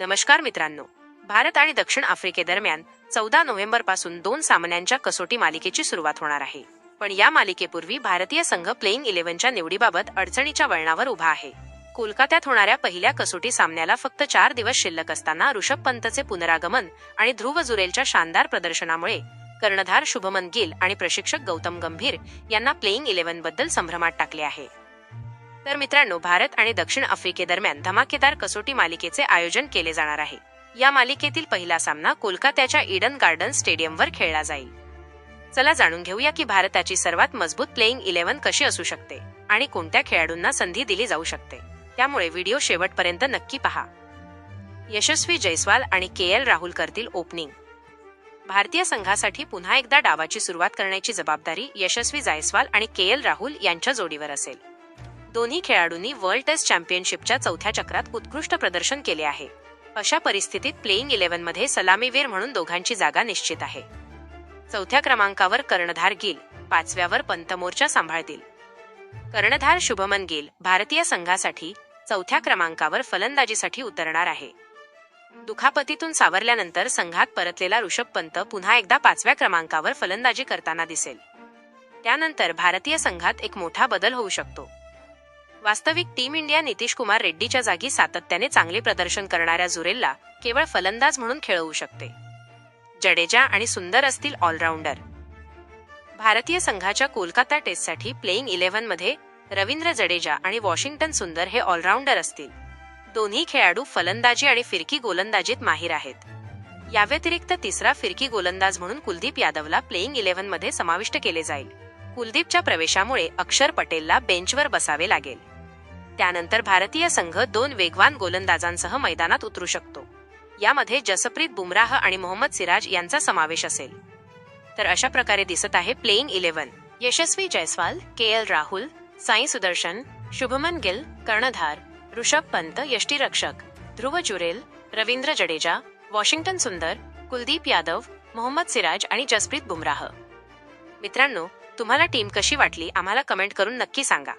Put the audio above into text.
नमस्कार मित्रांनो. भारत आणि दक्षिण आफ्रिकेदरम्यान चौदा नोव्हेंबरपासून दोन सामन्यांच्या कसोटी मालिकेची सुरुवात होणार आहे. पण या मालिकेपूर्वी भारतीय संघ प्लेईंग इलेव्हनच्या निवडीबाबत अडचणीच्या वळणावर उभा आहे. कोलकात्यात होणाऱ्या पहिल्या कसोटी सामन्याला फक्त चार दिवस शिल्लक असताना ऋषभ पंतचे पुनरागमन आणि ध्रुव जुरेलच्या शानदार प्रदर्शनामुळे कर्णधार शुभमन गिल आणि प्रशिक्षक गौतम गंभीर यांना प्लेईंग इलेव्हनबद्दल संभ्रमात टाकले आहे. तर मित्रांनो भारत आणि दक्षिण आफ्रिकेदरम्यान धमाकेदार कसोटी मालिकेचे आयोजन केले जाणार आहे. या मालिकेतील पहिला सामना कोलकात्याच्या ईडन गार्डन स्टेडियमवर खेळला जाईल. चला जाणून घेऊया की भारताची सर्वात मजबूत प्लेईंग इलेव्हन कशी असू शकते आणि कोणत्या खेळाडूंना संधी दिली जाऊ शकते. त्यामुळे व्हिडिओ शेवटपर्यंत नक्की पहा. यशस्वी जयस्वाल आणि के एल राहुल करतील ओपनिंग. भारतीय संघासाठी पुन्हा एकदा डावाची सुरुवात करण्याची जबाबदारी यशस्वी जायस्वाल आणि के एल राहुल यांच्या जोडीवर असेल. दोन्ही खेळाडूंनी वर्ल्ड टेस्ट चॅम्पियनशिपच्या चौथ्या चक्रात उत्कृष्ट प्रदर्शन केले आहे. अशा परिस्थितीत प्लेईंग इलेव्हनमध्ये सलामीवीर म्हणून दोघांची जागा निश्चित आहे. चौथ्या क्रमांकावर कर्णधार गिल पाचव्यावर पंतमोर्चा सांभाळतील. कर्णधार शुभमन गिल भारतीय संघासाठी चौथ्या क्रमांकावर फलंदाजीसाठी उतरणार आहे. दुखापतीतून सावरल्यानंतर संघात परतलेला ऋषभ पंत पुन्हा एकदा पाचव्या क्रमांकावर फलंदाजी करताना दिसेल. त्यानंतर भारतीय संघात एक मोठा बदल होऊ शकतो. वास्तविक टीम इंडिया नितीश कुमार रेड्डीच्या जागी सातत्याने चांगले प्रदर्शन करणाऱ्या जुरेलला केवळ फलंदाज म्हणून खेळवू शकते. जडेजा आणि सुंदर असतील ऑलराऊंडर. भारतीय संघाच्या कोलकाता टेस्टसाठी प्लेईंग इलेव्हनमध्ये रवींद्र जडेजा आणि वॉशिंग्टन सुंदर हे ऑलराऊंडर असतील. दोन्ही खेळाडू फलंदाजी आणि फिरकी गोलंदाजीत माहीर आहेत. याव्यतिरिक्त तिसरा फिरकी गोलंदाज म्हणून कुलदीप यादवला प्लेईंग इलेव्हनमध्ये समाविष्ट केले जाईल. कुलदीपच्या प्रवेशामुळे अक्षर पटेलला बेंचवर बसावे लागेल. त्यानंतर भारतीय संघ दोन वेगवान गोलंदाजांसह मैदानात उतरू शकतो. यामध्ये जसप्रीत बुमराह आणि मोहम्मद सिराज यांचा समावेश असेल. तर अशा प्रकारे दिसत आहे playing eleven Yashasvi Jaiswal K L Rahul Sai Sudharsan Shubman Gill कर्णधार ऋषभ पंत यष्टीरक्षक ध्रुव जुरेल रवींद्र जडेजा वॉशिंग्टन सुंदर कुलदीप यादव मोहम्मद सिराज आणि जसप्रीत बुमराह. मित्रांनो तुम्हाला टीम कशी वाटली? आम्हाला कमेंट करून नक्की सांगा.